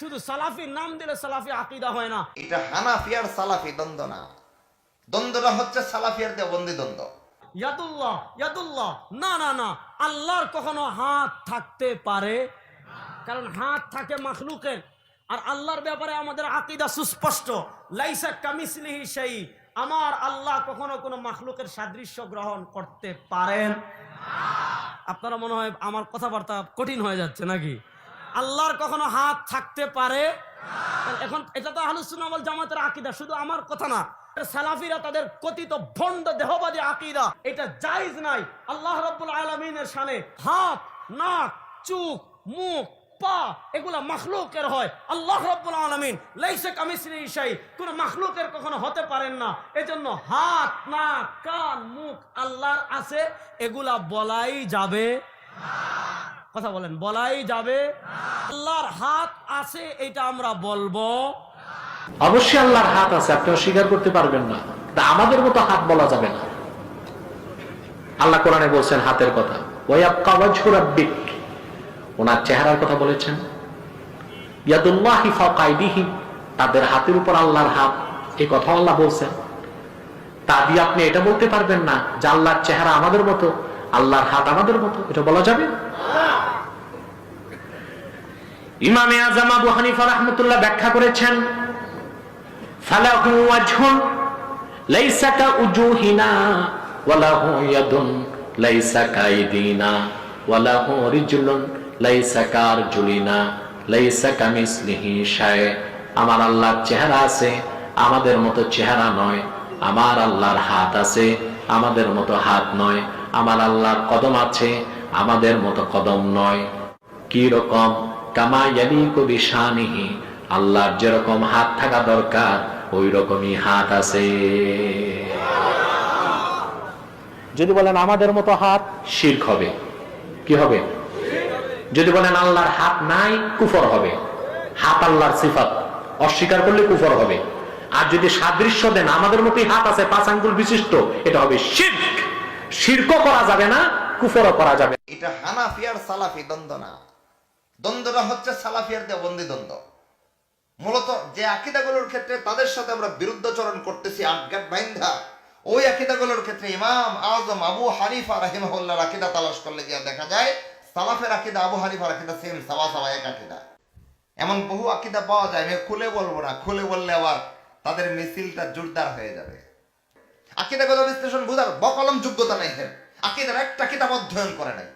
শুধু সালাফির নাম দিলে সালাফি আকিদা হয় না। এটা হানাফি আর সালাফি দ্বন্দ্ব না। দ্বন্দ্বটা হচ্ছে সালাফি আর দেওবন্দি দ্বন্দ্ব। ইয়াদুল্লাহ ইয়াদুল্লাহ। না না না। আল্লাহর কখনো হাত থাকতে পারে কারণ হাত থাকে মাখলুকের। আর আল্লাহর ব্যাপারে আমাদের আকিদা সুস্পষ্ট। লাইসা কামিসলিহি সেই আমার আল্লাহ কখনো কোনো মাখলুকের সাদৃশ্য গ্রহণ করতে পারেন আপনারা মনে হয় আমার কথাবার্তা কঠিন হয়ে যাচ্ছে নাকি? আল্লাহর কখনো হাত থাকতে পারে? এখন এটা তো আহলুসুন আমল জামাতের আকিদা, শুধু আমার কথা না। সালাফিরা তাদের কথিত ভণ্ড দেহবাদী আকিদা, এটা জায়েজ নাই। আল্লাহ রাব্বুল আলামিনের শানে হাত, নাক, চোখ, মুখ, পা, এগুলা মাখলুকের হয়। আল্লাহ রাব্বুল আলামিন, লাইসা কামিসলিহি শাই, কোন মাখলুকের কখনো হতে পারেন না। এজন্য হাত, নাক, কান, মুখ আল্লাহর আছে, এগুলা বলাই যাবে কথা বলেন, বলাই যাবে আল্লাহর হাত আছে, এটা আমরা বলব। অবশ্যই আল্লাহর হাত আছে, আপনি অস্বীকার করতে পারবেন না। তা আমাদের মতো হাত বলা যাবে না। আল্লাহ কোরআনে বলছেন হাতের কথা। ওয়াইয়াবকা ওয়াজহু রাব্বিক। ওনার চেহারার কথা বলেছেন। ইয়াদুল্লাহি ফাওকা আইদিহিম তাদের হাতের উপর আল্লাহর হাত, এই কথা আল্লাহ বলছেন। তা দিয়ে আপনি এটা বলতে পারবেন না যে আল্লাহর চেহারা আমাদের মতো, আল্লাহর হাত আমাদের মতো, এটা বলা যাবে ইমামে আজম আবু হানিফা রাহমাতুল্লাহ ব্যাখ্যা করেছেন আমার আল্লাহর চেহারা আছে, আমাদের মতো চেহারা নয়। আমার আল্লাহর হাত আছে, আমাদের মতো হাত নয়। আমার আল্লাহর কদম আছে, আমাদের মতো কদম নয়। কি রকম? কামা ইয়ালিকু বিশানিহি, আল্লাহর যেরকম হাত থাকা দরকার ওই রকমই হাত আছে। যদি বলেন আমাদের মতো হাত, শির্ক হবে। কি হবে? যদি বলেন আল্লাহর হাত নাই, কুফর হবে। হাত আল্লাহর সিফাত। অস্বীকার করলে কুফর হবে। আর যদি সাদৃশ্য দেন, আমাদের মতোই হাত আছে, পাঁচ আঙ্গুল বিশিষ্ট, এটা হবে শির্ক। শির্ক করা যাবে না, কুফরও করা যাবে এটা হানাফি আর সালাফি দ্বন্দ্ব না। দ্বন্দ্বটা হচ্ছে সালাফিয়ার আর দেওবন্দি দ্বন্দ্ব মূলত যে আকিদাগুলোর ক্ষেত্রে তাদের সাথে আমরা বিরুদ্ধাচরণ করতেছি আটগাট বাইন্ধা, ওই আকিদাগুলোর ক্ষেত্রে ইমাম আজম আবু হানিফা রাহিমাহুল্লাহর আকিদা তালাশ করলে গিয়ে দেখা যায়, সালাফের আকিদা আবু হানিফার আকিদা সেম সাবা সাবা এক আকিদা। এমন বহু আকিদা পাওয়া যায়, আমি খুলে বলব না, খুলে বললে আবার তাদের মিছিলটা জোরদার হয়ে যাবে। আকিদাগত বিশ্লেষণ বোঝার বকলম যোগ্যতা নাই আকিদার একটা কিতাব অধ্যয়ন করে নাই।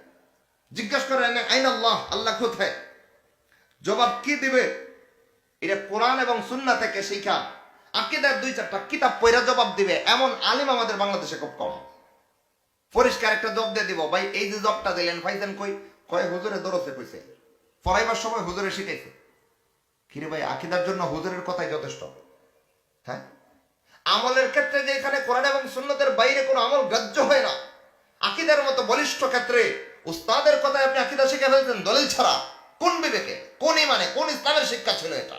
জিজ্ঞাসা করে আইন আল্লাহ আল্লাহ কোথায়? জবাব কি দিবে? এটা কোরআন এবং সুন্না থেকে শিখা। আকিদার দুই চারটা কিতাব পয়রা জবাব দিবে। এমন আলিম আমাদের বাংলাদেশে খুব কম। পরিষ্কার একটা জব দিয়ে দিব। ভাই, এই যে জবটা দিলেন ভাইজান কই? কয়, হুজুরে দরসে কইছে পড়াইবার সময় হুজুরে শিখাইছে। কিরে ভাই, আকিদার জন্য হুজুরের কথাই যথেষ্ট। হ্যাঁ? আমলের ক্ষেত্রে যে এখানে কোরআন এবং সুন্নতের বাইরে কোনো আমল গ্রাহ্য হয় না। আকিদার মতো বলিষ্ঠ ক্ষেত্রে উস্তাদের কথায় আপনি আকিদা শিখে ফেলছেন, দলিল ছাড়া। কোন বিবেকে? কোন ইমানে? কোন ইসলামের শিক্ষা ছিল এটা?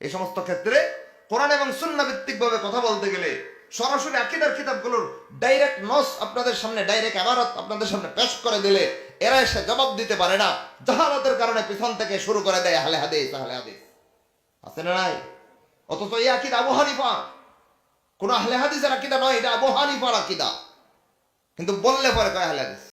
এই সমস্ত ক্ষেত্রে কোরআন এবং সুন্না ভিত্তিক ভাবে কথা বলতে গেলে সরাসরি আকিদার কিতাবগুলোর ডাইরেক্ট নস আপনাদের সামনে ডাইরেক্ট আবারত আপনাদের সামনে পেশ করে দিলে এরা এসে জবাব দিতে পারে না। জাহালাতের কারণে পিছন থেকে শুরু করে দেয় হালে হাদিস, আহলে হাদিস। আছে না নাই? অথচ এই আকিদা আবু হানিফা কোন আহলে হাদিসের আকিদা নয়, এটা আবু হানিফার আকিদা। কিন্তু বললে পরে কয় আহলে হাদিস